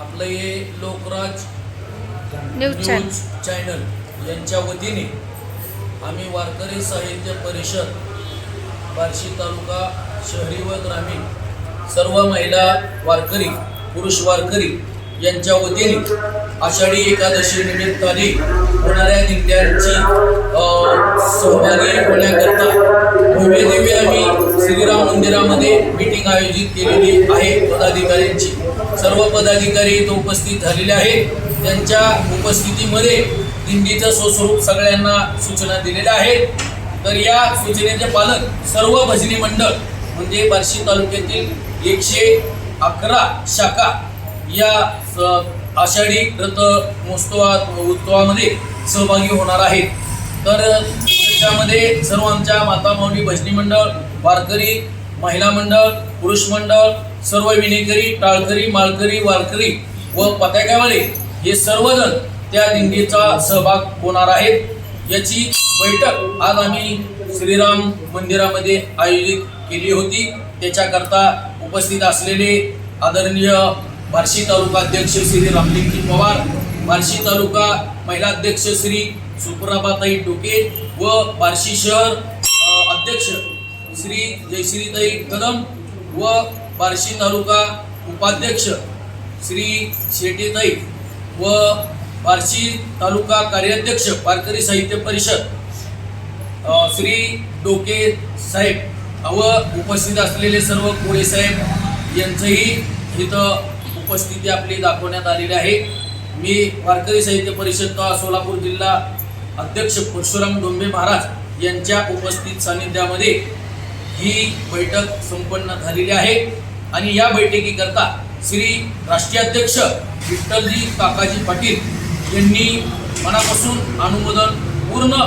आपलं हे Lokraj news channel यांच्या वतीने आम्ही वारकरी साहित्य परिषद बार्शी तालुका शहरी व ग्रामीण सर्व महिला वारकरी पुरुष वारकरी यांच्या वतीने आषाढी एकादशी निमित्ताने होणाऱ्या दिंड्यांची अ, सहभागी होण्याकरता मीटिंग आयोजित केलेली आहे पदाधिकाऱ्यांची. सर्व पदाधिकारी इथं उपस्थित झालेले आहेत. त्यांच्या उपस्थितीमध्ये दिंडीचं स्वस्वरूप सगळ्यांना सूचना दिलेल्या आहेत. तर या सूचनेचे पालन सर्व भजनी मंडळ म्हणजे बार्शी तालुक्यातील एकशे अकरा शाखा या स- आषाढी रथ महोत्सवात उत्सवामध्ये सहभागी होणार आहेत. तर त्याच्यामध्ये सर्व आमच्या माता माऊली भजनी मंडळ वारकरी महिला मंडळ पुरुष मंडळ सर्व विणेकरी टाळकरी मालकरी वारकरी व पताक्यावाले हे सर्वजण त्या दिंडीचा सहभाग होणार आहेत. याची बैठक आज आम्ही श्रीराम मंदिरामध्ये आयोजित केली होती. त्याच्याकरता उपस्थित असलेले आदरणीय बार्शी तालुका अध्यक्ष श्री रामलिंगजी पवार बार्शी तालुका महिला अध्यक्ष श्री सुप्रभाताई टोके व बार्शी शहर अध्यक्ष श्री जयश्रीताई कदम व बार्शी तालुका उपाध्यक्ष श्री शेटेताई व बार्शी तालुका कार्याध्यक्ष पारकरी साहित्य परिषद श्री डोके साहेब व उपस्थित असलेले सर्व कोळे साहेब यांचंही इथं उपस्थिती आपली दाखवण्यात आलेली आहे. मी वारकरी साहित्य परिषद सोलापूर जिल्हा अध्यक्ष परशुराम डोंबे महाराज यांच्या उपस्थित सानिध्यामध्ये ही बैठक संपन्न झालेली आहे. आणि या बैठकीकरता श्री राष्ट्रीय अध्यक्ष विठ्ठलजी काकाजी पाटील यांनी मनापासून अनुमोदन पूर्ण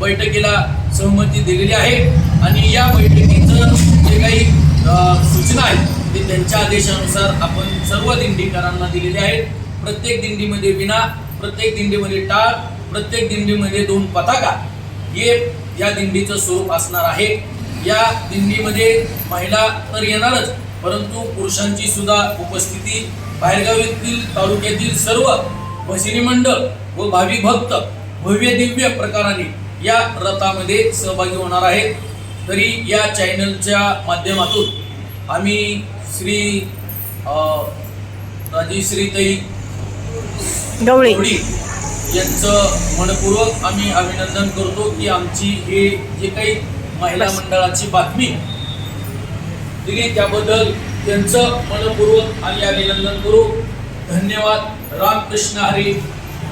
बैठकीला सहमती दिलेली आहे. आणि या बैठकीचं जे काही सूचना आहेत ते त्यांच्या आदेशानुसार आपण सर्व दिंडीकरांना दिलेले आहेत. प्रत्येक दिंडीमध्ये विना प्रत्येक दिंडीमध्ये टाळ प्रत्येक दिंडीमध्ये दोन पताका हे या दिंडीचं स्वरूप असणार आहे. या दिंडीमध्ये महिला तर येणारच परंतु पुरुषांची सुद्धा उपस्थिती बाहेरगावीतील तालुक्यातील सर्व भजनी मंडळ व भाविक भक्त भव्य दिव्य प्रकाराने या रथामध्ये सहभागी होणार आहेत. तरी या चॅनलच्या माध्यमातून आम्ही श्री अ, राजेश्रीताई गवळी यांचं मनपूर्वक आम्ही अभिनंदन करतो की आमची हे जे काही महिला मंडळाची बातमी. दिली त्याबद्दल त्यांचं मनपूर्वक आम्ही अभिनंदन करू. धन्यवाद. रामकृष्ण हरी.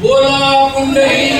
बोला मुंडई